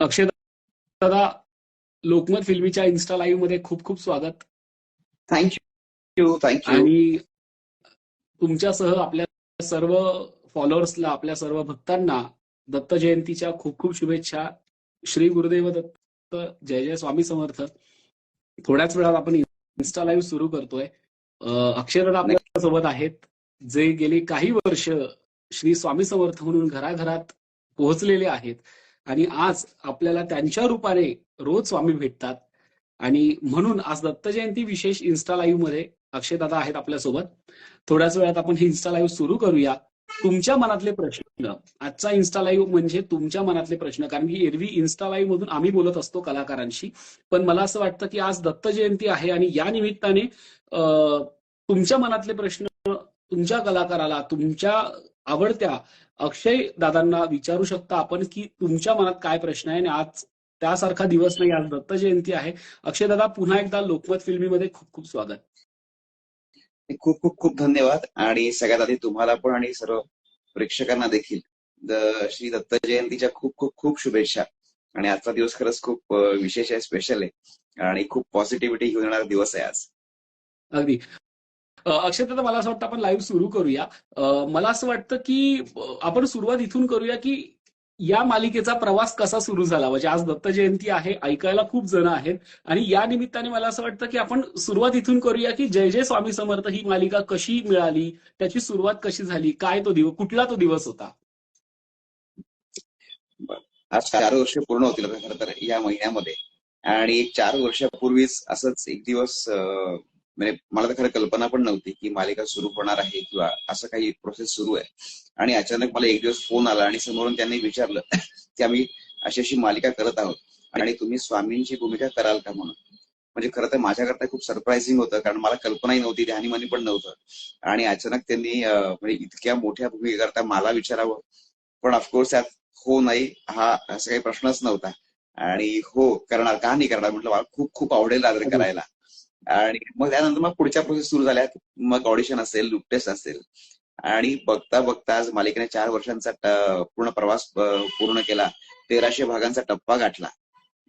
अक्षय दादा लोकमत फिल्मीच्या इन्स्टा लाईव्हमध्ये खूप खूप स्वागत. थँक्यू थँक्यू आणि तुमच्यासह आपल्या सर्व फॉलोअर्सला आपल्या सर्व भक्तांना दत्त जयंतीच्या खूप खूप शुभेच्छा. श्री गुरुदेव दत्त जय जय स्वामी समर्थ. थोड्याच वेळात आपण इन्स्टा लाईव्ह सुरू करतोय. अं, अक्षयदादा आपल्यासोबत आहेत जे गेली काही वर्ष श्री स्वामी समर्थ म्हणून घराघरात पोहोचलेले आहेत. आणि आज आपल्याला त्यांच्या रूपाने रोज स्वामी भेटतात. आणि म्हणून आज दत्त जयंती विशेष इन्स्टा लाईव्हमध्ये अक्षयदादा आहेत आपल्यासोबत. थोड्याच वेळात आपण हे इन्स्टा लाईव्ह सुरू करूया. तुमच्या मनातले प्रश्न. आजचा इन्स्टा लाईव्ह म्हणजे तुमच्या मनातले प्रश्न. कारण की एरवी इन्स्टा लाईव्ह मधून आम्ही बोलत असतो कलाकारांशी. पण मला असं वाटतं की आज दत्त जयंती आहे आणि या निमित्ताने तुमच्या मनातले प्रश्न तुमच्या कलाकाराला तुमच्या आवडत्या अक्षय दादांना विचारू शकता आपण की तुमच्या मनात काय प्रश्न आहे आणि आज त्यासारखा दिवस नाही आज दत्त जयंती आहे. अक्षय दादा पुन्हा एकदा लोकमत फिल्मीमध्ये खूप खूप स्वागत. खूप खूप खूप धन्यवाद. आणि सगळ्यात आधी तुम्हाला पण आणि सर्व प्रेक्षकांना देखील श्री दत्त जयंतीच्या खूप खूप खूप शुभेच्छा. आणि आजचा दिवस खरंच खूप विशेष आहे स्पेशल आहे. आणि खूप पॉझिटिव्हिटी घेऊन येणारा दिवस आहे आज. अगदी. अं, अक्षय दादा मला असं वाटतं आपण लाईव्ह सुरू करूया. मला असं वाटतं की आपण सुरुवात इथून करूया की या मालिकेचा प्रवास कसा सुरू झाला? म्हणजे आज दत्त जयंती आहे ऐकायला खूप जण आहेत आणि या निमित्ताने मला असं वाटतं की आपण सुरुवात इथून करूया की जय जय स्वामी समर्थ ही मालिका कशी मिळाली? त्याची सुरुवात कशी झाली? काय तो दिवस कुठला तो दिवस होता? आज चार वर्ष पूर्ण होतील खर खरं तर या महिन्यामध्ये. आणि चार वर्षापूर्वीच असंच एक दिवस म्हणजे मला तर खरं कल्पना पण नव्हती की मालिका सुरू होणार आहे किंवा असं काही प्रोसेस सुरू आहे. आणि अचानक मला एक दिवस फोन आला आणि समोरून त्यांनी विचारलं की आम्ही अशी अशी मालिका करत आहोत. आणि तुम्ही स्वामींची भूमिका कराल का म्हणून? म्हणजे खरं तर माझ्याकरता खूप सरप्राइझिंग होतं कारण मला कल्पनाही नव्हती ध्यानीमनी पण नव्हतं. आणि अचानक त्यांनी म्हणजे इतक्या मोठ्या भूमिकेकरता मला विचारावं. पण ऑफकोर्स त्यात हो नाही हा असा काही प्रश्नच नव्हता. आणि हो करणार का नाही करणार म्हटलं मला खूप खूप आवडेल आदर करायला. आणि मग त्यानंतर मग पुढच्या प्रोसेस सुरू झाल्या. मग ऑडिशन असेल लुक टेस्ट असेल. आणि बघता बघता आज मालिकेने चार वर्षांचा पूर्ण प्रवास पूर्ण केला. तेराशे भागांचा टप्पा गाठला.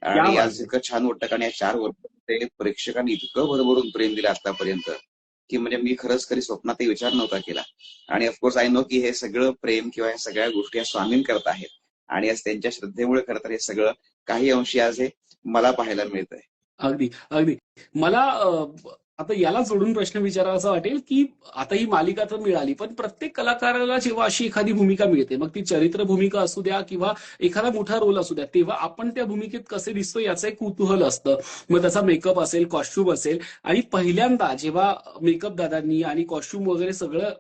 आणि आज. इतकं छान वाटतं कारण या चार वर्षात प्रेक्षकांनी इतकं भरभरून प्रेम दिलं आतापर्यंत की म्हणजे मी खरंच कधी स्वप्नातही विचार नव्हता केला. आणि ऑफकोर्स आय नो की हे सगळं प्रेम किंवा या सगळ्या गोष्टी या स्वामींकरता आहेत. आणि आज त्यांच्या श्रद्धेमुळे खरं तर हे सगळं काही अंशी आज हे मला पाहायला मिळतंय. अगदी अगदी. मला आता याला जोडून प्रश्न विचारावा वाटेल की आता ही मालिका तर मिळाली पण प्रत्येक कलाकाराला जेव्हा अशी एखादी भूमिका मिळते मग ती चरित्र भूमिका असू द्या किंवा एखादा मोठा रोल असू द्या तेव्हा आपण त्या भूमिकेत कसे दिसतो याचं एक कुतूहल असतं. मग त्याचा मेकअप असेल कॉस्ट्युम असेल आणि पहिल्यांदा जेव्हा मेकअप दादांनी आणि कॉस्ट्युम वगैरे सगळं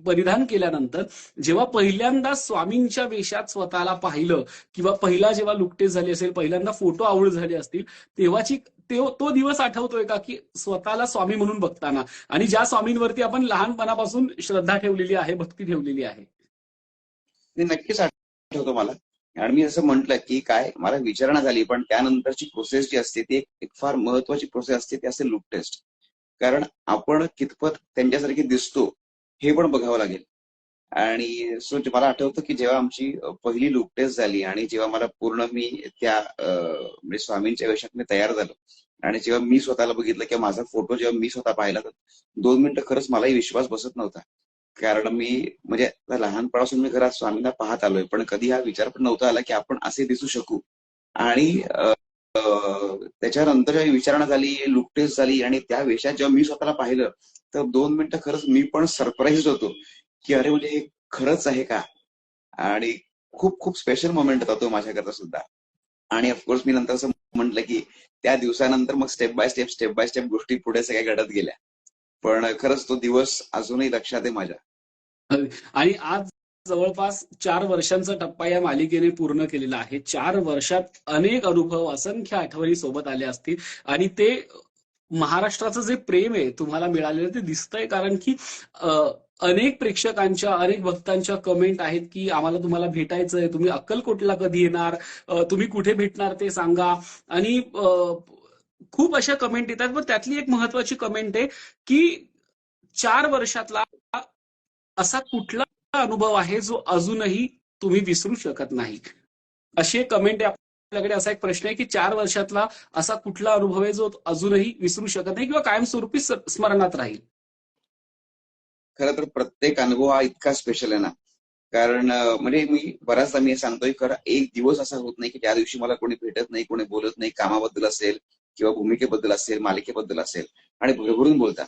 परिधान केल्यानंतर जेव्हा पहिल्यांदा स्वामींच्या वेशात स्वतःला पाहिलं किंवा पहिला जेव्हा लुकटेस झाली असेल पहिल्यांदा फोटो आवड झाले असतील तेव्हाची तो तो दिवस आठवतोय का की स्वतःला स्वामी म्हणून बघताना? आणि ज्या स्वामींवरती आपण लहानपणापासून श्रद्धा ठेवलेली आहे भक्ती ठेवलेली आहे. ते नक्कीच आठवतो मला. आणि मी असं म्हटलं की काय मला विचारणा झाली पण त्यानंतरची प्रोसेस जी असते ती एक- एक फार महत्वाची प्रोसेस असते ती असते लुक टेस्ट कारण आपण कितपत त्यांच्यासारखे दिसतो हे पण बघावं लागेल. आणि सो मला आठवतं की जेव्हा आमची पहिली लुक टेस्ट झाली आणि जेव्हा मला पूर्ण मी त्या म्हणजे स्वामींच्या वेशात मी तयार झालो. आणि जेव्हा मी स्वतःला बघितलं किंवा माझा फोटो जेव्हा मी स्वतः पाहिला तर दोन मिनिटं खरंच मलाही विश्वास बसत नव्हता. कारण मी म्हणजे लहानपणापासून मी घरात स्वामींना पाहत आलोय पण कधी हा विचार पण नव्हता आला की आपण असे दिसू शकू. आणि त्याच्यानंतर जेव्हा विचारणा झाली लुक टेस्ट झाली आणि त्या वेशात जेव्हा मी स्वतःला पाहिलं तर दोन मिनिटं खरंच मी पण सरप्राईज होतो. की अरे म्हणजे हे खरंच आहे का? आणि खूप खूप स्पेशल मोमेंट होता तो माझ्याकरता सुद्धा. आणि ऑफकोर्स मी नंतर असं म्हटलं की त्या दिवसानंतर मग step by step step by step गोष्टी पुढे सगळ्या घडत गेल्या. पण खरंच तो दिवस अजूनही लक्षात आहे माझ्या. आणि आज जवळपास चार वर्षांचा टप्पा या मालिकेने पूर्ण केलेला आहे. चार वर्षात अनेक अनुभव असंख्य आठवणी सोबत आले असतील. आणि ते महाराष्ट्राचं जे प्रेम आहे तुम्हाला मिळालेलं ते दिसतंय. कारण की अनेक प्रेक्षकांच्या अनेक भक्तांच्या कमेंट आहेत की आम्हाला तुम्हाला भेटायचं आहे तुम्ही अक्कलकोटला कधी येणार? तुम्ही कुठे भेटणार ते सांगा. आणि खूप अशा कमेंट येतात. पण त्यातली एक महत्वाची कमेंट आहे की चार वर्षातला असा कुठला अनुभव आहे जो अजूनही तुम्ही विसरू शकत नाही? अशी एक कमेंट आहे. आपल्याकडे असा एक प्रश्न आहे की चार वर्षातला असा कुठला अनुभव आहे जो अजूनही विसरू शकत नाही किंवा कायमस्वरूपी स्मरणात राहील? खर तर प्रत्येक अनुभव हा इतका स्पेशल आहे ना. कारण म्हणजे मी बऱ्याचदा मी सांगतोय खरं एक दिवस असा होत नाही की त्या दिवशी मला कोणी भेटत नाही कोणी बोलत नाही कामाबद्दल असेल किंवा भूमिकेबद्दल असेल मालिकेबद्दल असेल आणि भरभरून बोलतात.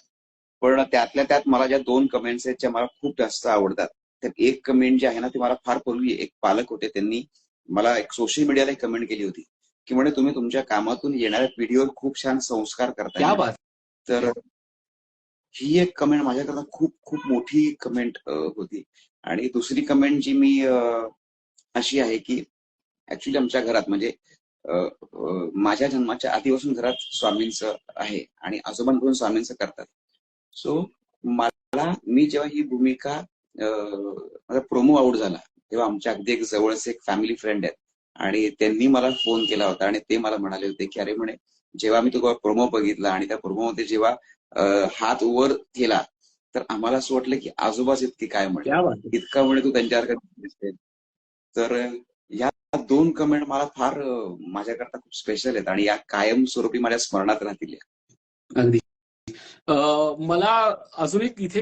पण त्यातल्या त्यात मला ज्या दोन कमेंट्स आहेत ज्या मला खूप जास्त आवडतात. तर एक कमेंट जे आहे ना ते मला फार पूर्वी एक पालक होते त्यांनी मला एक सोशल मीडियाला एक कमेंट केली होती की म्हणे तुम्ही तुमच्या कामातून येणाऱ्या पिढीवर खूप छान संस्कार बात. तर ही एक कमेंट माझ्याकरता खूप खूप मोठी कमेंट होती. आणि दुसरी कमेंट जी मी अशी आहे की ऍक्च्युली आमच्या घरात म्हणजे माझ्या जन्माच्या आधीपासून घरात स्वामींचं आहे आणि आजोबांकडून स्वामींचं करतात. सो मला मी जेव्हा ही भूमिका माझा प्रोमो आउट झाला तेव्हा आमच्या अगदी एक जवळचे एक फॅमिली फ्रेंड आहेत. आणि त्यांनी मला फोन केला होता आणि ते मला म्हणाले होते की अरे म्हणे जेव्हा मी तो प्रोमो बघितला आणि त्या प्रोमोमध्ये जेव्हा हात वर केला तर आम्हाला असं वाटलं की आजोबाच इतकी काय म्हणे. इतका म्हणे तू त्यांच्यासारखं दिसते तर या दोन कमेंट मला फार माझ्याकरता खूप स्पेशल आहेत आणि या कायमस्वरूपी माझ्या स्मरणात राहतील अगदी. मला अजून एक इथे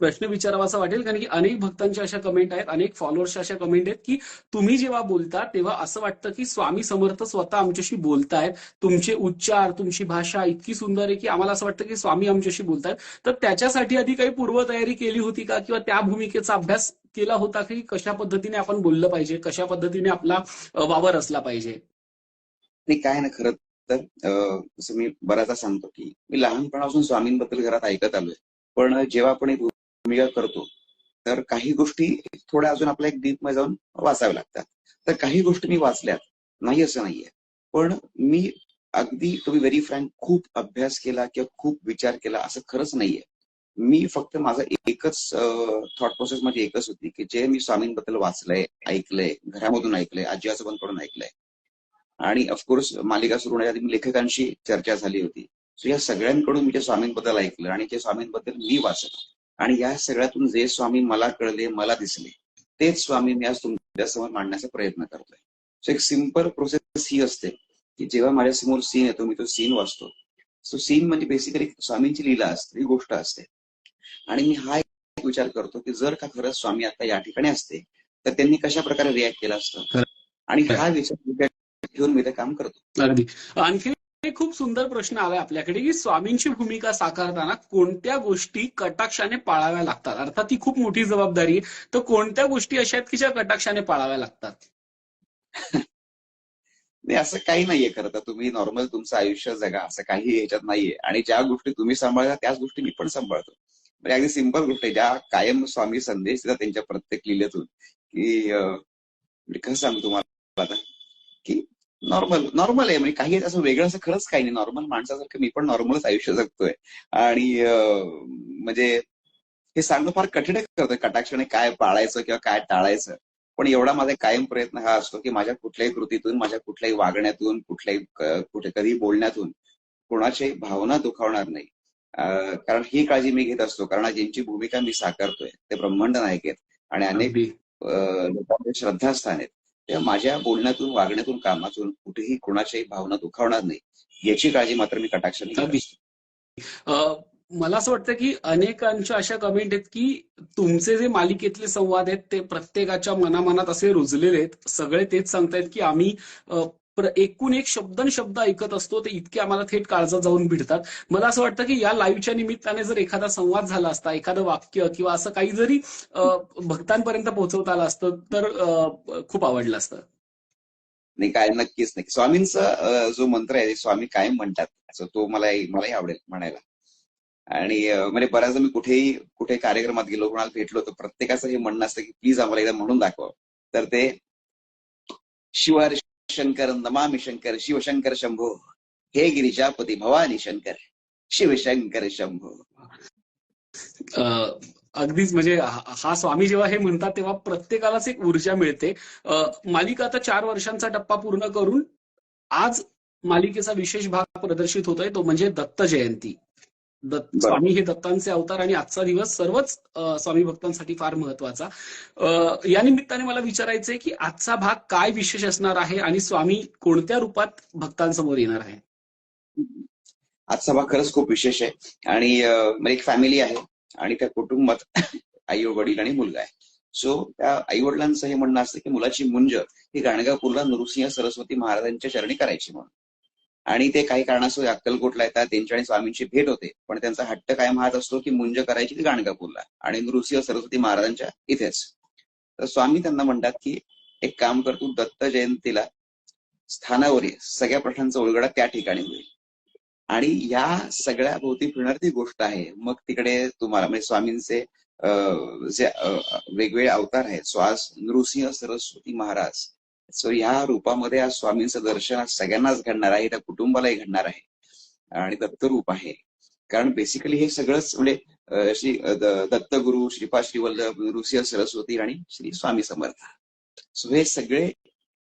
प्रश्न प्रश्न विचारावासा वाटेल कारण की अनेक भक्तांच्या अशा कमेंट आहेत अनेक फॉलोअर्सच्या अशा कमेंट आहेत की तुम्ही जेव्हा बोलता तेव्हा असं वाटतं की स्वामी समर्थ स्वतः आमच्याशी बोलतायत. तुमचे उच्चार तुमची भाषा इतकी सुंदर आहे की आम्हाला असं वाटतं की स्वामी आमच्याशी बोलतायत. तर त्याच्यासाठी आधी काही पूर्वतयारी केली होती का? किंवा त्या भूमिकेचा अभ्यास केला होता की कशा पद्धतीने आपण बोललं पाहिजे? कशा पद्धतीने आपला वावर असला पाहिजे? नाही काय ना खरं तर जसं मी बऱ्याचदा सांगतो की मी लहानपणापासून स्वामींबद्दल घरात ऐकत आलोय. पण जेव्हा आपण एक भूमिका करतो तर काही गोष्टी थोड्या अजून आपल्या एक डीपमध्ये जाऊन वाचाव्या लागतात. तर काही गोष्टी मी वाचल्यात नाही असं नाहीये. पण मी अगदी तुम्ही व्हेरी फ्रँक खूप अभ्यास केला किंवा खूप विचार केला असं खरंच नाहीये. मी फक्त माझा एकच थॉट प्रोसेस माझी एकच होती की जे मी स्वामींबद्दल वाचलंय ऐकलंय घरामधून ऐकलंय आजी आजोबांकडून ऐकलंय. आणि ऑफकोर्स मालिका सुरू होण्याआधी मी लेखकांशी चर्चा झाली होती. सो या सगळ्यांकडून मी जे स्वामींबद्दल ऐकलं आणि जे स्वामींबद्दल मी वाचलं आणि या सगळ्यातून जे स्वामी मला कळले मला दिसले तेच स्वामी मी आज तुमच्यासमोर मांडण्याचा प्रयत्न करतोय. सो एक सिंपल प्रोसेस ही असते की जेव्हा माझ्यासमोर सीन येतो मी तो सीन वाचतो. सो सीन म्हणजे बेसिकली स्वामींची लीला असते ही गोष्ट असते. आणि मी हा एक विचार करतो की जर का खरंच स्वामी आता या ठिकाणी असते तर त्यांनी कशा प्रकारे रिॲक्ट केलं असतं. आणि हा विचार घेऊन मी ते काम करतो. अगदी. आणखी खूप सुंदर प्रश्न आलाय आपल्याकडे की स्वामींची भूमिका साकारताना कोणत्या गोष्टी कटाक्षाने पाळाव्या लागतात? अर्थात ती खूप मोठी जबाबदारी तर कोणत्या गोष्टी अशा आहेत की ज्या कटाक्षाने पाळाव्या लागतात? नाही असं काही नाहीये खरं तर. तुम्ही नॉर्मल तुमचं आयुष्य जगा. असं काही ह्याच्यात नाहीये. आणि ज्या गोष्टी तुम्ही सांभाळता त्याच गोष्टी मी पण सांभाळतो. म्हणजे अगदी सिंपल गोष्ट आहे. ज्या कायम स्वामी संदेश देतात त्यांच्या प्रत्येक लिहिल्यातून की म्हणजे कसं सांगू तुम्हाला आता की नॉर्मल नॉर्मल आहे. म्हणजे काही असं वेगळं असं खरंच काही नाही. नॉर्मल माणसासारखं मी पण नॉर्मलच आयुष्य जगतोय. आणि म्हणजे हे सांगणं फार कठीण करतं कटाक्षाने काय पाळायचं किंवा काय टाळायचं. पण एवढा माझा कायम प्रयत्न हा असतो की माझ्या कुठल्याही कृतीतून माझ्या कुठल्याही वागण्यातून कुठल्याही कुठे कधी बोलण्यातून कोणाच्याही भावना दुखावणार नाही. कारण ही काळजी मी घेत असतो. कारण ज्यांची भूमिका मी साकारतोय. ते ब्रह्मांड नायक आहेत. आणि अनेक लोकांचे श्रद्धास्थान आहेत. तेव्हा माझ्या बोलण्यातून वागण्यातून कामातून कुठेही कोणाच्याही भावना दुखावणार नाही. याची काळजी मात्र मी कटाक्षाने मला असं वाटतं की अनेकांच्या अशा कमेंट आहेत की तुमचे जे मालिकेतले संवाद आहेत ते प्रत्येकाच्या मनामनात असे रुजलेले आहेत. सगळे तेच सांगतायत की आम्ही एकूण एक शब्दन शब्द ऐकत असतो ते इतके आम्हाला थेट काळजात जाऊन भिडतात. मला असं वाटतं की या लाईव्हच्या निमित्ताने जर एखादा संवाद झाला असता एखादं वाक्य किंवा असं काही जरी भक्तांपर्यंत पोहोचवता आलं असतं तर खूप आवडलं असतं. नाही काय नक्कीच नाही स्वामींचा जो मंत्र आहे स्वामी कायम म्हणतात. असं तो मलाही मलाही आवडेल म्हणायला. आणि म्हणजे बऱ्याचदा मी कुठेही कुठे कार्यक्रमात गेलो कोणाला भेटलो तर प्रत्येकाचं हे म्हणणं असतं की प्लीज आम्हाला एकदा म्हणून दाखवा. तर ते शिवार शंकर नमामि शंकर शिवशंकर शंभो हे गिरिजापती भवानी शंकर शिवशंकर शंभो अगदीच म्हणजे हा स्वामी जेव्हा हे म्हणतात तेव्हा प्रत्येकालाच एक ऊर्जा मिळते. मालिका आता चार वर्षांचा टप्पा पूर्ण करून आज मालिकेचा विशेष भाग प्रदर्शित होतोय तो म्हणजे दत्त जयंती. स्वामी हे दत्तांचे अवतार आणि आजचा दिवस सर्वच स्वामी भक्तांसाठी फार महत्त्वाचा. या निमित्ताने मला विचारायचंय की आजचा भाग काय विशेष असणार आहे आणि स्वामी कोणत्या रूपात भक्तांसमोर येणार आहे? आजचा भाग खरंच खूप विशेष आहे. आणि म्हणजे एक फॅमिली आहे आणि त्या कुटुंबात आई वडील आणि मुलगा आहे. सो त्या आई वडिलांचं हे म्हणणं असतं की मुलाची मुंज ही गाणगापूरला नृसिंह सरस्वती महाराजांच्या चरणी करायची म्हणून. आणि ते काही कारणास्तव अक्कलकोटला येतात. त्यांच्या आणि स्वामींची भेट होते. पण त्यांचा हट्ट कायम हाच असतो की मुंज करायची ती गाणगापूरला आणि नृसिंह सरस्वती महाराजांच्या इथेच. तर स्वामी त्यांना म्हणतात की एक काम करतो दत्त जयंतीला स्थानावर ये. सगळ्या प्रश्नांचा उलगडा त्या ठिकाणी होईल. आणि या सगळ्या भोवती फिरणार ती गोष्ट आहे मग तिकडे तुम्हाला म्हणजे स्वामींचे जे वेगवेगळे अवतार आहेत श्वास नृसिंह सरस्वती महाराज सो ह्या रूपामध्ये आज स्वामींचं दर्शन आज सगळ्यांनाच घडणार आहे त्या कुटुंबालाही घडणार आहे आणि दत्तरूप आहे. कारण बेसिकली हे सगळंच म्हणजे श्री दत्तगुरु श्रीपाद श्रीवल्लभ ऋषी सरस्वती आणि श्री स्वामी समर्थ. सो हे सगळे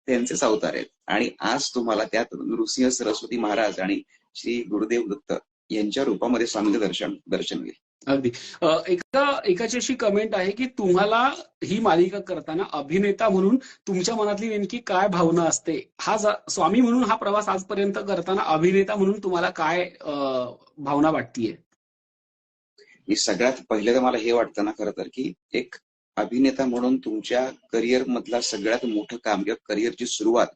त्यांचेच अवतार आहेत. आणि आज तुम्हाला त्यात नृसिंह सरस्वती महाराज आणि श्री गुरुदेव दत्त यांच्या रूपामध्ये स्वामींचं दर्शन दर्शन होईल. अगदी. एका एकाची अशी कमेंट आहे की तुम्हाला ही मालिका करताना अभिनेता म्हणून तुमच्या मनातली नेमकी काय भावना असते? हा स्वामी म्हणून हा प्रवास आजपर्यंत करताना अभिनेता म्हणून तुम्हाला काय भावना वाटतीये? मी सगळ्यात पहिलं तर मला हे वाटतं ना खरं तर की एक अभिनेता म्हणून तुमच्या करिअर मधला सगळ्यात मोठं काम किंवा करिअरची सुरुवात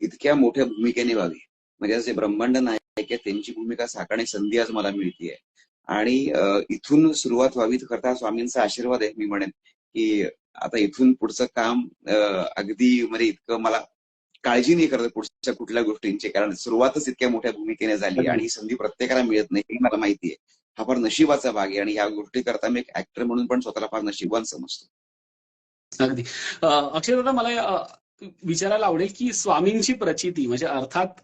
इतक्या मोठ्या भूमिकेने व्हावी. म्हणजे जे ब्रह्मांड नायक आहे त्यांची भूमिका साकारण्याची संधी आज मला मिळतीये. आणि इथून सुरुवात व्हावी करता स्वामींचा आशीर्वाद आहे मी म्हणेन की आता इथून पुढचं काम अगदी म्हणजे इतकं मला काळजी नाही करत पुढच्या कुठल्या गोष्टींची कारण सुरुवातच इतक्या मोठ्या भूमिकेने झाली आणि ही संधी प्रत्येकाला मिळत नाही हे मला माहिती आहे. हा फार नशिबाचा भाग आहे आणि या गोष्टी करता मी एक ऍक्टर म्हणून पण स्वतःला फार नशिबान समजतो. अगदी. अक्षय मला विचारायला आवडेल की स्वामींची प्रचिती म्हणजे अर्थात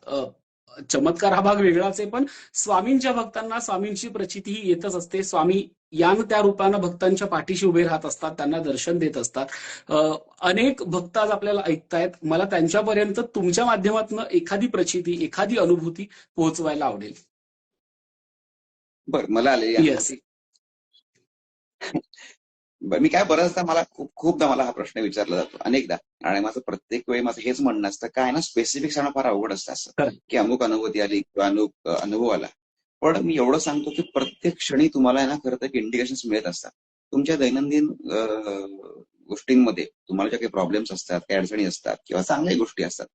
चमत्कार हा भाग वेगळाच आहे पण स्वामींच्या भक्तांना स्वामींची प्रचिती ही येतच असते. स्वामी यान त्या रूपानं भक्तांच्या पाठीशी उभे राहत असतात त्यांना दर्शन देत असतात. अनेक भक्त आज आपल्याला ऐकतायत. मला त्यांच्यापर्यंत तुमच्या माध्यमातून एखादी प्रचिती एखादी अनुभूती पोहोचवायला आवडेल. बरं मला. बरं, मी काय बऱ्याचदा मला खूप खूपदा मला हा प्रश्न विचारला जातो अनेकदा. आणि माझं प्रत्येक वेळी माझं हेच म्हणणं असतं काय ना स्पेसिफिक सांगणं फार अवघड असतं असं. की अमुक अनुभूती आली किंवा अमुक अनुभव आला पण मी एवढं सांगतो की प्रत्येक क्षणी तुम्हाला ना खरं तर इंडिकेशन मिळत असतात. तुमच्या दैनंदिन गोष्टींमध्ये तुम्हाला ज्या काही प्रॉब्लेम्स असतात काही अडचणी असतात किंवा चांगल्या गोष्टी असतात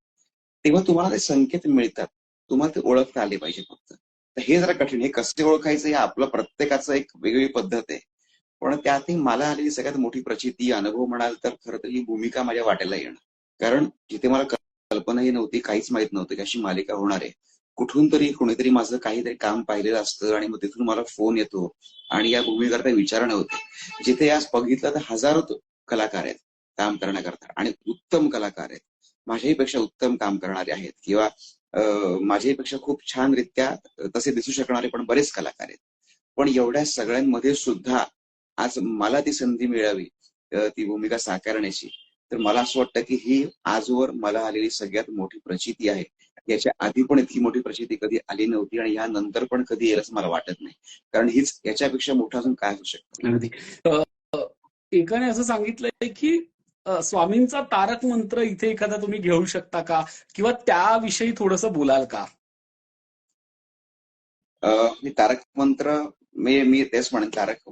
तेव्हा तुम्हाला ते संकेत मिळतात. तुम्हाला ते ओळखता आले पाहिजे फक्त. तर हे जरा कठीण हे कसे ओळखायचं हे आपलं प्रत्येकाचं एक वेगळी पद्धत आहे. पण त्यातही मला आलेली सगळ्यात मोठी प्रचिती अनुभव म्हणाल तर खरं तर ही भूमिका माझ्या वाटेला येणं. कारण जिथे मला कल्पनाही नव्हती काहीच माहीत नव्हतं की अशी मालिका होणार आहे. कुठून तरी कोणीतरी माझं काहीतरी काम पाहिलेलं असतं आणि मग तिथून मला फोन येतो आणि या भूमिकेकरता विचारणं होते. जिथे आज बघितलं तर हजारो कलाकार आहेत काम करण्याकरता आणि उत्तम कलाकार आहेत. माझ्याही पेक्षा उत्तम काम करणारे आहेत किंवा माझ्याही पेक्षा खूप छानरित्या तसे दिसू शकणारे पण बरेच कलाकार आहेत. पण एवढ्या सगळ्यांमध्ये सुद्धा आज मला ती संधी मिळावी ती भूमिका साकारण्याची. तर मला असं वाटतं की ही आजवर मला आलेली सगळ्यात मोठी प्रचिती आहे. याच्या आधी पण इतकी मोठी प्रचिती कधी आली नव्हती आणि या नंतर पण कधी येईल असं मला वाटत नाही. कारण हीच याच्यापेक्षा मोठं अजून काय असू शकतं? एकाने असं सांगितलंय की स्वामींचा तारक मंत्र इथे एखादा तुम्ही घेऊ शकता का? किंवा त्याविषयी थोडस बोलाल का? मी तारक मंत्र मी मी तेच म्हणेन तारक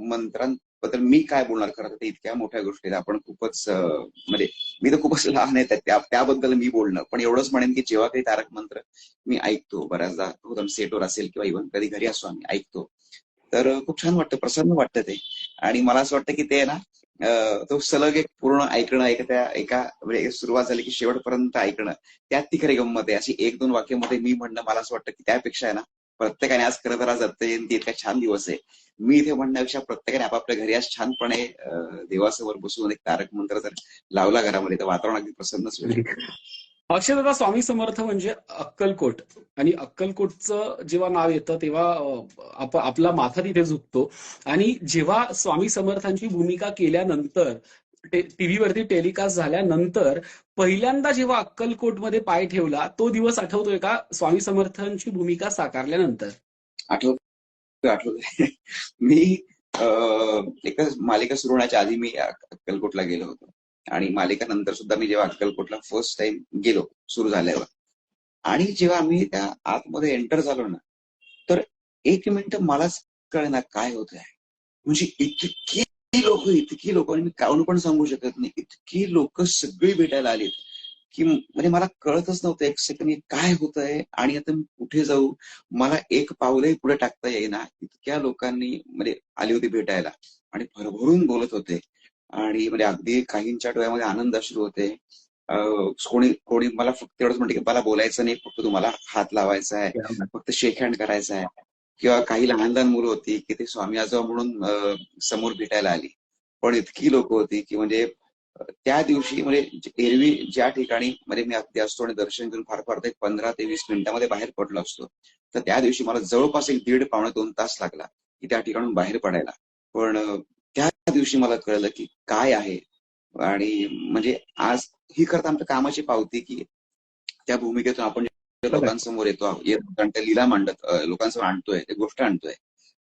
तर मी काय बोलणार? खरं तर इतक्या मोठ्या गोष्टी आपण खूपच म्हणजे मी तर खूपच लहान आहे त्या- त्याबद्दल मी बोलणं. पण एवढंच म्हणेन की जेव्हा काही तारक मंत्र मी ऐकतो बऱ्याचदा एकदम सेटवर असेल किंवा इव्हन कधी घरी असो आम्ही ऐकतो. तर खूप छान वाटतं प्रसन्न वाटतं ते. आणि मला असं वाटतं की ते ना तो सलग एक पूर्ण ऐकणं एक त्या एका म्हणजे सुरुवात झाली की शेवटपर्यंत ऐकणं त्यात ती खरी गंमत आहे. अशी एक दोन वाक्यामध्ये मी म्हणणं मला असं वाटतं की त्यापेक्षा आहे ना प्रत्येकाने आज खरं तर आज दत्त जयंती इतका छान दिवस आहे. मी इथे म्हणण्यापेक्षा प्रत्येकाने आपापल्या घरी आज छानपणे देवासमोर बसून एक तारक मंत्र जर लावला घरामध्ये. तर वातावरण अगदी प्रसन्नच होईल. अक्षरदादा स्वामी समर्थ म्हणजे अक्कलकोट. आणि अक्कलकोटचं जेव्हा नाव येतं तेव्हा आप- आपला माथा तिथे झुकतो. आणि जेव्हा स्वामी समर्थांची भूमिका केल्यानंतर टीव्हीवरती टेलिकास्ट झाल्यानंतर पहिल्यांदा जेव्हा अक्कलकोटमध्ये पाय ठेवला तो दिवस आठवतोय का? स्वामी समर्थांची भूमिका साकारल्यानंतर. आठवत आठवतंय. मी एका मालिका सुरू होण्याच्या आधी मी अक्कलकोटला गेलो होतो. आणि मालिका नंतर सुद्धा मी जेव्हा अक्कलकोटला फर्स्ट टाइम गेलो सुरू झाल्यावर. आणि जेव्हा आम्ही त्या आतमध्ये एंटर झालो ना तर एक मिनिट मलाच कळेना काय होत आहे म्हणजे इतकी लोक इतकी लोक आणि मी काऊन पण सांगू शकत नाही इतकी लोक सगळी भेटायला आलीत की म्हणजे मला कळतच नव्हतं एक सेकंड काय होत आहे आणि आता मी कुठे जाऊ? मला एक पावलंही पुढे टाकता येईना. इतक्या लोकांनी म्हणजे आली होती भेटायला. आणि भरभरून बोलत होते. आणि म्हणजे अगदी काहींच्या डोळ्यामध्ये आनंद अश्रू होते. कोणी कोणी मला फक्त एवढंच म्हणते की मला बोलायचं नाही फक्त तुम्हाला हात लावायचा आहे. फक्त शेक हँड करायचा आहे. किंवा काही लहान लहान मुलं होती की ते स्वामी आजोबा म्हणून समोर भेटायला आली. पण इतकी लोक होती की म्हणजे त्या दिवशी म्हणजे एरवी ज्या ठिकाणी म्हणजे मी अगदी असतो आणि दर्शन घेऊन फार फार एक पंधरा ते वीस मिनिटामध्ये बाहेर पडलो असतो. तर त्या दिवशी मला जवळपास एक दीड पावणे दोन तास लागला की त्या ठिकाणून बाहेर पडायला. पण त्या दिवशी मला कळलं की काय आहे? आणि म्हणजे आज ही करता आमच्या कामाची पावती की त्या भूमिकेतून आपण लोकांसमोर येतो त्या लीला मांडत लोकांसमोर आणतोय ते गोष्ट आणतोय.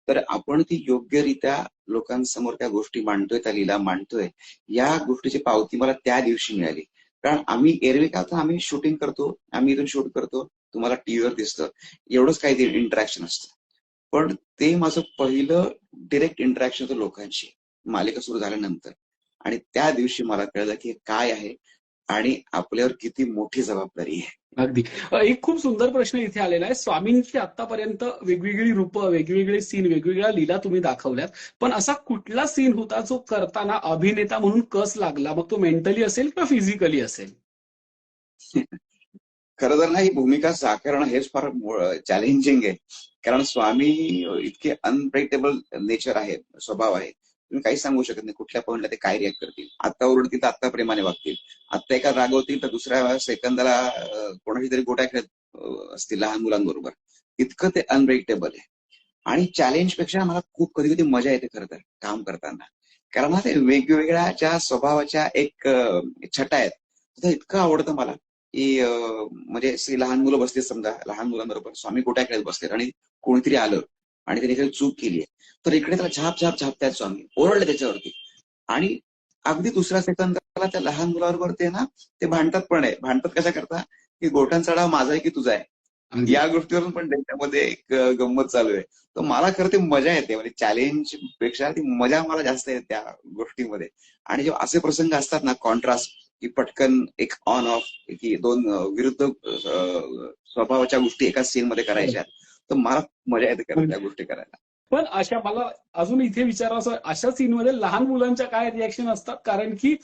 तर आपण ती योग्यरित्या लोकांसमोर त्या गोष्टी मांडतोय त्या लीला मांडतोय या गोष्टीची पावती मला त्या दिवशी मिळाली. कारण आम्ही एरवी होतं आम्ही शूटिंग करतो आम्ही इथून शूट करतो तुम्हाला टीव्हीवर दिसतं एवढंच काही इंटरॅक्शन असतं. पण ते माझं पहिलं डिरेक्ट इंटरॅक्शन होतं लोकांशी. मालिका सुरू झाल्यानंतर. आणि त्या दिवशी मला कळलं की काय आहे आणि आपल्यावर किती मोठी जबाबदारी आहे. अगदी. एक खूप सुंदर प्रश्न इथे आलेला आहे. स्वामींची आतापर्यंत वेगवेगळी रूपं वेगवेगळे सीन वेगवेगळ्या लीला तुम्ही दाखवल्यात. पण असा कुठला सीन होता जो करताना अभिनेता म्हणून कस लागला? मग तो मेंटली असेल किंवा फिजिकली असेल? खरं तर ना ही भूमिका साकारणं हेच फार चॅलेंजिंग आहे. कारण स्वामी इतके अनप्रेडिक्टेबल नेचर आहे स्वभाव आहे तुम्ही काही सांगू शकत नाही. कुठल्या पॉईंटला ते काय रिॲक्ट करतील? आता ओरडतील तर आत्ता प्रेमाने वागतील. आत्ता एका रागवतील तर दुसऱ्या सेकंदाला कोणाशी तरी गोट्या खेळत असतील लहान मुलांबरोबर. इतकं ते अनप्रेडिक्टेबल आहे. आणि चॅलेंजपेक्षा मला खूप कधी कधी मजा येते खरं तर काम करताना. कारण मला ते वेगवेगळ्या ज्या स्वभावाच्या एक छटा आहेत तर इतकं आवडतं मला. की म्हणजे अशी लहान मुलं बसले समजा लहान मुलांबरोबर. स्वामी गोट्या खेळत बसले आणि कोणीतरी आलं आणि त्याने काही चूक केली आहे. तर इकडे त्याला झाप झाप झापतायत स्वामी ओरडले त्याच्यावरती. आणि अगदी दुसऱ्या सेकंदाला त्या लहान मुलाबरोबर ते ना ते भांडतात पण आहे. भांडतात कशा करता? की गोट्यांचा डाव माझा आहे की तुझा आहे. या गोष्टीवरून पण त्यांच्यामध्ये एक गंमत चालू आहे. तर मला खरं ते मजा येते. म्हणजे चॅलेंजपेक्षा ती मजा मला जास्त येते त्या गोष्टीमध्ये. आणि जेव्हा असे प्रसंग असतात ना कॉन्ट्रास्ट की पटकन एक ऑन ऑफ की दोन विरुद्ध स्वभावाच्या गोष्टी एका सीन मध्ये करायच्या. तर मला मजा येते खरं त्या गोष्टी करायला. पण अशा मला अजून इथे विचारायचं अशा सीनमध्ये लहान मुलांच्या काय रिॲक्शन असतात? कारण की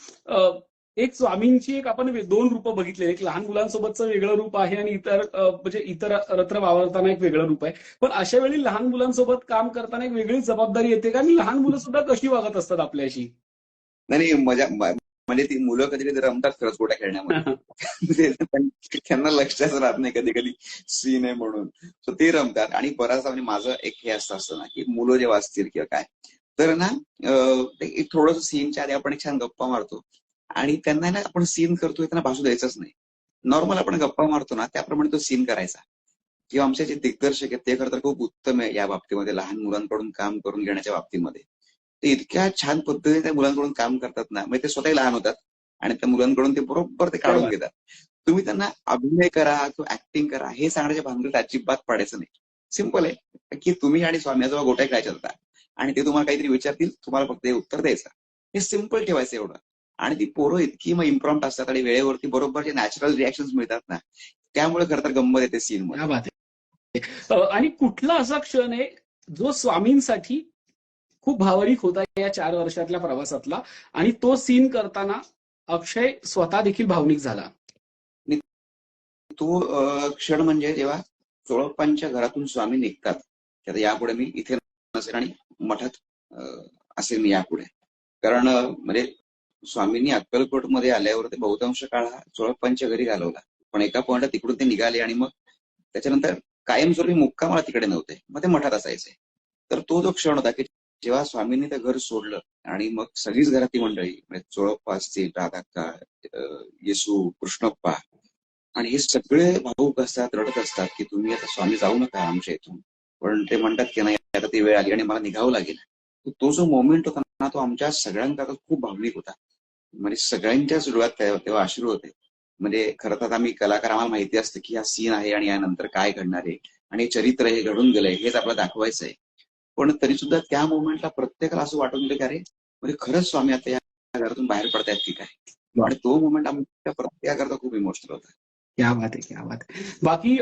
एक स्वामींची एक आपण दोन रूप बघितले. एक लहान मुलांसोबतचं वेगळं रूप आहे आणि इतर म्हणजे इतर रत्र वावरताना एक वेगळं रूप आहे. पण अशा वेळी लहान मुलांसोबत काम करताना एक वेगळी जबाबदारी येते का? आणि लहान मुलं सुद्धा कशी वागत असतात आपल्याशी? नाही मजा म्हणजे ती मुलं कधी कधी रमतात खरंच गोट्या खेळण्यामध्ये. पण त्यांना लक्षात राहत नाही कधी कधी सीन आहे म्हणून. सो ते रमतात. आणि बराचसा म्हणजे माझं एक हे असतं असतं ना की मुलं जेव्हा असतील किंवा काय तर ना एक थोडंसं सीनच्या आधी आपण एक छान गप्पा मारतो. आणि त्यांना ना आपण सीन करतोय त्यांना भासू द्यायचंच नाही. नॉर्मल आपण गप्पा मारतो ना त्याप्रमाणे तो सीन करायचा. किंवा आमचे जे दिग्दर्शक आहेत ते खरं तर खूप उत्तम आहे या बाबतीमध्ये लहान मुलांकडून काम करून घेण्याच्या बाबतीमध्ये. ते इतक्या छान पद्धतीने त्या मुलांकडून काम करतात ना म्हणजे ते स्वतःही लहान होतात आणि त्या मुलांकडून ते बरोबर ते काढून घेतात. तुम्ही त्यांना अभिनय करा किंवा ऍक्टिंग करा हे सांगण्याच्या भानगडीत अजिबात पाडायचं नाही. सिंपल आहे. की तुम्ही आणि स्वामी आजोबा गोट्या खेळायच्या होता आणि ते तुम्हाला काहीतरी विचारतील तुम्हाला फक्त हे उत्तर द्यायचं. हे सिंपल ठेवायचं एवढं. आणि ती पोरं इतकी मग इम्प्रॉम्प्ट असतात आणि वेळेवरती बरोबर जे नॅचरल रिॲक्शन मिळतात ना त्यामुळे खरं तर गंमत येते सीन मध्ये. आणि कुठला असा क्षण आहे जो स्वामींसाठी खूप भावनिक होता या चार वर्षातल्या प्रवासातला. आणि तो सीन करताना अक्षय स्वतः देखील भावनिक झाला. तो क्षण म्हणजे जेव्हा चोळप्पांच्या घरातून स्वामी निघतात त्यात यापुढे मी इथे नसेल आणि मठात असेल मी यापुढे. कारण म्हणजे स्वामींनी अक्कलकोटमध्ये आल्यावर ते बहुतांश काळ हा चोळप्पांच्या घरी घालवला. पण एका पॉईंटला तिकडून ते निघाले आणि मग त्याच्यानंतर कायमस्वरूपी मुक्कामाला तिकडे नव्हते. मग ते मठात असायचे. तर तो जो क्षण होता की जेव्हा स्वामींनी ते घर सोडलं आणि मग सगळीच घरातली मंडळी म्हणजे चोळप्पा असतील राधाक्का येसू कृष्णप्पा आणि हे सगळे भाऊक असतात रडत असतात की तुम्ही आता स्वामी जाऊ नका आमच्या इथून. पण ते म्हणतात की नाही आता ती वेळ आली आणि मला निघावं लागेल. तो जो मोमेंट होता ना तो आमच्या सगळ्यांकरता खूप भावनिक होता. म्हणजे सगळ्यांच्याच डोळ्यात तेव्हा अश्रू होते. म्हणजे खरं तर आम्ही कलाकार आम्हाला माहिती असतं की हा सीन आहे आणि यानंतर काय घडणार आहे. आणि चरित्र हे घडून गेलंय हेच आपल्याला दाखवायचं आहे पण तरी सुद्धा त्या मोमेंटला प्रत्येकाला असं वाटून गेलं की अरे म्हणजे खरंच स्वामी आता या घरातून बाहेर पडतायत की काय? आणि तो मोमेंट आमच्या प्रत्येकाकरता खूप इमोशनल होता. क्या बात आहे क्या बात आहे. बाकी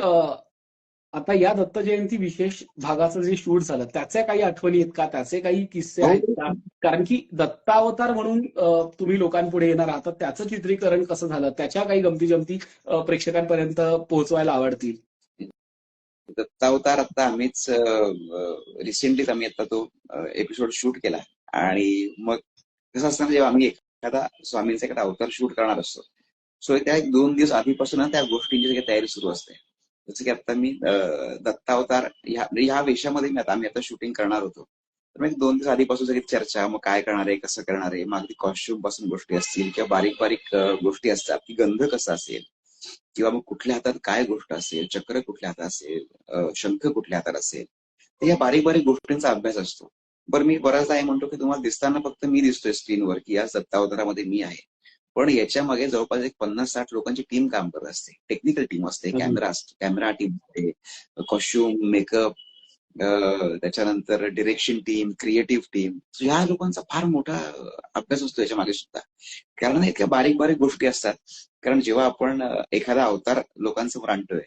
आता या दत्त जयंती विशेष भागाचं जे शूट झालं त्याच्या काही आठवणी आहेत का? त्याचे काही किस्से आहेत का? कारण की दत्तावतार म्हणून तुम्ही लोकांपुढे येणार आहात त्याचं चित्रीकरण कसं झालं? त्याच्या काही गमती जमती प्रेक्षकांपर्यंत पोहोचवायला आवडतील. दत्तावतार आता आम्हीच रिसेंटलीच आम्ही आता तो एपिसोड शूट केला. आणि मग कसं असताना जेव्हा आम्ही एखादा स्वामींचा एखादा अवतार शूट करणार असतो सो त्या एक दोन दिवस आधीपासून त्या गोष्टींची सगळी तयारी सुरू असते. जसं की आता मी दत्तावतार ह्या म्हणजे ह्या वेशामध्ये मी आता आम्ही आता शूटिंग करणार होतो. तर मग दोन दिवस आधीपासून सगळी चर्चा मग काय करणार आहे कसं करणार आहे मग अगदी कॉस्ट्युमपासून गोष्टी असतील किंवा बारीक बारीक गोष्टी असतात की गंध कसा असेल किंवा मग कुठल्या हातात काय गोष्ट असेल चक्र कुठल्या हातात असेल शंख कुठल्या हातात असेल तर या बारीक बारीक गोष्टींचा अभ्यास असतो. बरं मी बऱ्याचदा हे म्हणतो की तुम्हाला दिसताना फक्त मी दिसतोय स्क्रीनवर की या दत्तावतारामध्ये मी आहे. पण याच्या मागे जवळपास एक पन्नास साठ लोकांची टीम काम करत असते. टेक्निकल टीम असते. कॅमेरा असतो कॅमेरा टीम असते कॉस्ट्युम मेकअप त्याच्यानंतर डिरेक्शन टीम क्रिएटिव्ह टीम ह्या लोकांचा फार मोठा अभ्यास असतो याच्या मागे सुद्धा. कारण इतक्या बारीक बारीक गोष्टी असतात. कारण जेव्हा आपण एखादा अवतार लोकांसमोर आणतोय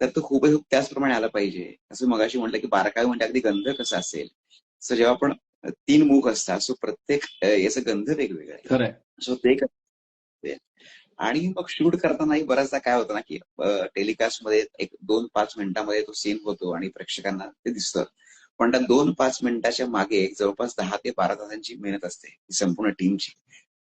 तर तो हुबेहूब त्याचप्रमाणे आला पाहिजे. असं मगाशी म्हटलं की बारकावे म्हणजे अगदी गंध कसा असेल? सो जेव्हा आपण तीन मुख असतात सो प्रत्येक याचं गंध वेगवेगळं आहे. सो ते. आणि मग शूट करतानाही बऱ्याचदा काय होतं ना की टेलिकास्टमध्ये एक दोन पाच मिनिटांमध्ये तो सीन होतो आणि प्रेक्षकांना ते दिसतं. पण त्या दोन पाच मिनिटाच्या मागे जवळपास दहा ते बारा तासांची मेहनत असते संपूर्ण टीमची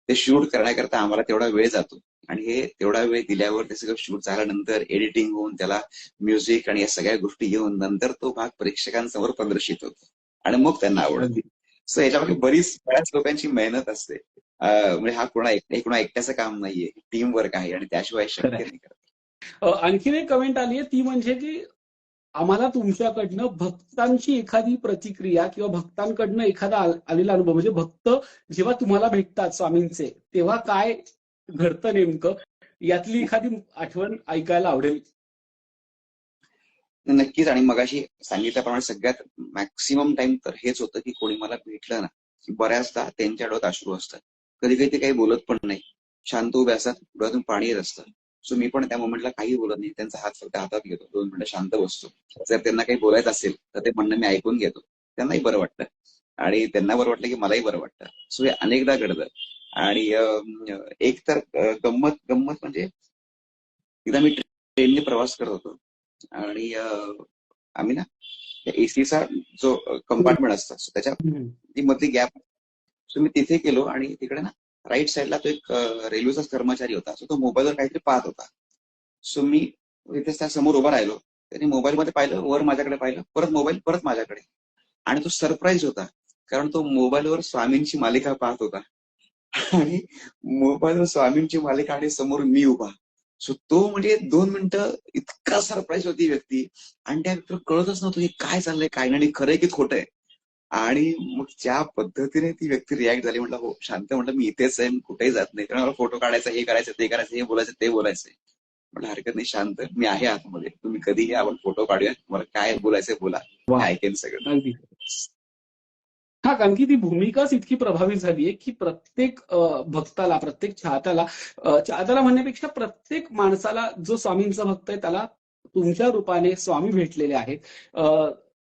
ते शूट करण्याकरता आम्हाला तेवढा वेळ जातो. आणि हे तेवढा वेळ दिल्यावर ते सगळं शूट झाल्यानंतर एडिटिंग होऊन त्याला म्युझिक आणि या सगळ्या गोष्टी घेऊन नंतर तो भाग प्रेक्षकांसमोर प्रदर्शित होतो. आणि मग त्यांना आवडतो. सो याच्यामध्ये बरीच बऱ्याच लोकांची मेहनत असते. म्हणजे हा कोणा एक हे कोणा एकट्याचं काम नाहीये टीम वर्क आहे आणि त्याशिवाय शक्य. नाही करत. आणखीन एक कमेंट आली आहे ती म्हणजे की आम्हाला तुमच्याकडनं भक्तांची एखादी प्रतिक्रिया किंवा भक्तांकडनं एखादा आल- आलेला अनुभव म्हणजे भक्त जेव्हा तुम्हाला भेटतात स्वामींचे तेव्हा काय घडतं नेमकं यातली एखादी आठवण ऐकायला आवडेल नक्कीच आणि मगाशी सांगितल्याप्रमाणे सगळ्यात मॅक्सिमम टाइम तर हेच होतं की कोणी मला भेटलं ना की बऱ्याचदा त्यांच्या डोळ्यात अश्रू असतात कधी कधी ते काही बोलत पण नाही. शांत उभे असतात डोळ्यातून पाणी येत असतं. सो मी पण त्या मोमेंटला काही बोलत नाही. त्यांचा हात फक्त हातात घेतो. दोन मिनिटं शांत बसतो. जर त्यांना काही बोलायचं असेल तर ते म्हणणं मी ऐकून घेतो. त्यांनाही बरं वाटतं. आणि त्यांना बरं वाटलं की मलाही बरं वाटतं. सो हे अनेकदा घडतं. आणि एक तर गंमत गंमत म्हणजे एकदा मी ट्रेनने प्रवास करत होतो. आणि आम्ही ना एसीचा जो कंपार्टमेंट असतो त्याच्या ती मधली गॅप सो मी तिथे गेलो आणि तिकडे ना राईट साईडला तो एक रेल्वेचाच कर्मचारी होता. सो तो मोबाईलवर काहीतरी पाहत होता. सो मी तिथेच त्या समोर उभा राहिलो. त्याने मोबाईलमध्ये पाहिलं वर माझ्याकडे पाहिलं परत मोबाईल परत माझ्याकडे. आणि तो सरप्राईज होता. कारण तो मोबाईलवर स्वामींची मालिका पाहत होता. आणि मोबाईलवर स्वामींची मालिका आणि समोर मी उभा. सो तो म्हणजे दोन मिनिटं इतका सरप्राईज होती व्यक्ती. आणि त्या व्यक्तीला कळतच नव्हतं की काय चाललंय काय नाही खरंय की खोटंय आणि मग ज्या पद्धतीने ती व्यक्ती रिॲक्ट झाली म्हटलं हो शांत म्हटलं मी इथेच आहे कुठेही जात नाही. कारण मला फोटो काढायचा हे करायचं ते करायचं हे बोलायचं ते बोलायचंय म्हटलं हरकत नाही शांत मी आहे आतमध्ये. तुम्ही कधीही आपण फोटो काढूया. मला काय बोलायचंय बोला. ऐकेन सगळं. हा कारण की ती भूमिकाच इतकी प्रभावी झाली आहे की प्रत्येक भक्ताला प्रत्येक चाहत्याला चाहत्याला म्हणण्यापेक्षा प्रत्येक माणसाला जो स्वामींचा भक्त आहे त्याला तुमच्या रूपाने स्वामी भेटलेले आहेत.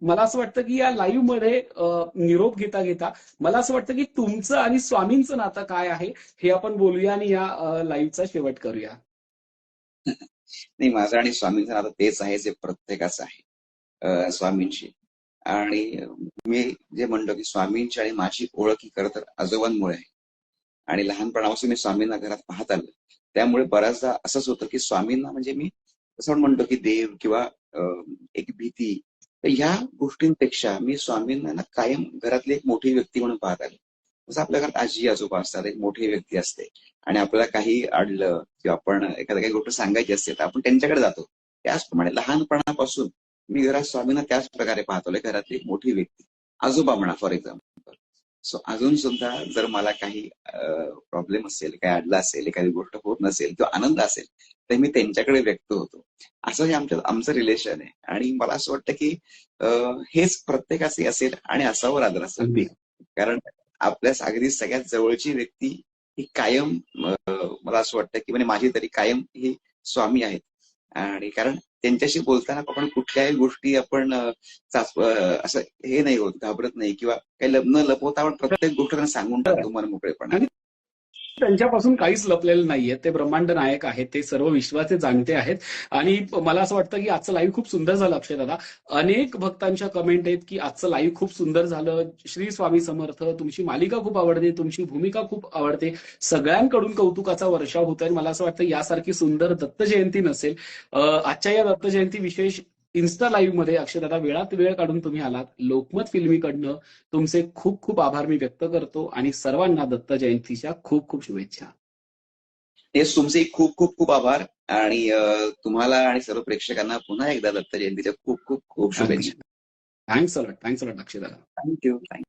मला असं वाटतं की या लाईव्हमध्ये निरोप घेता घेता मला असं वाटतं की तुमचं आणि स्वामींचं नातं काय आहे हे आपण बोलूया आणि या लाईव्हचा शेवट करूया. नाही माझं आणि स्वामींचं नातं तेच आहे जे प्रत्येकाचं आहे स्वामींची स्वामींशी. आणि मी जे म्हणतो की स्वामींची आणि माझी ओळख ही खरं तर आजोबांमुळे आहे. आणि लहानपणापासून मी स्वामींना घरात पाहत आलो. त्यामुळे बऱ्याचदा असंच होतं की स्वामींना म्हणजे मी असं पण म्हणतो की देव किंवा एक भीती तर ह्या गोष्टींपेक्षा मी स्वामींना ना कायम घरातली एक मोठी व्यक्ती म्हणून पाहत आले. जसं आपल्या घरात आजी आजोबा असतात एक मोठी व्यक्ती असते आणि आपल्याला काही अडलं किंवा आपण एखाद्या काही गोष्ट सांगायची असते तर आपण त्यांच्याकडे जातो. त्याचप्रमाणे लहानपणापासून मी घरात स्वामींना त्याच प्रकारे पाहतो घरातली एक मोठी व्यक्ती. आजोबा म्हणा फॉर एक्झाम्पल सो अजून सुद्धा जर मला काही प्रॉब्लेम असेल काही अडला असेल एखादी गोष्ट होत नसेल किंवा आनंद असेल तर मी त्यांच्याकडे व्यक्त होतो. असं हे आमच्या आमचं रिलेशन आहे. आणि मला असं वाटतं की हेच प्रत्येकाचे असेल आणि असावं आदर असेल कारण आपल्या अगदी सगळ्यात जवळची व्यक्ती ही कायम मला असं वाटतं की म्हणजे माझी तरी कायम ही स्वामी आहेत. आणि कारण त्यांच्याशी बोलताना आपण कुठल्याही गोष्टी आपण असं हे नाही होत घाबरत नाही किंवा काही लप- न लपवता आपण प्रत्येक गोष्ट त्यांना सांगून टाकतो मन मोकळेपणा त्यांच्यापासून काहीच लपलेलं नाहीये. ते ब्रह्मांड नायक आहेत. ते सर्व विश्वाचे जाणते आहेत. आणि मला असं वाटतं की आजचं लाईव्ह खूप सुंदर झालं अक्षय दादा. अनेक भक्तांच्या कमेंट आहेत की आजचं लाईव्ह खूप सुंदर झालं. श्री स्वामी समर्थ तुमची मालिका खूप आवडते तुमची भूमिका खूप आवडते. सगळ्यांकडून कौतुकाचा वर्षाव होतोय. आहे मला असं वाटतं यासारखी सुंदर दत्त जयंती नसेल. आजच्या या दत्त जयंती विशेष इन्स्टा लाईव्हमध्ये अक्षयदादा वेळात वेळ काढून तुम्ही आलात. लोकमत फिल्मीकडनं तुमचे खूप खूप आभार मी व्यक्त करतो आणि सर्वांना दत्त जयंतीच्या खूप खूप शुभेच्छा. तेच तुमचे खूप खूप खूप आभार आणि तुम्हाला आणि सर्व प्रेक्षकांना पुन्हा एकदा दत्त जयंतीच्या खूप खूप खूप शुभेच्छा. Thanks a lot thanks a lot अक्षयदादा thank you. Thank you.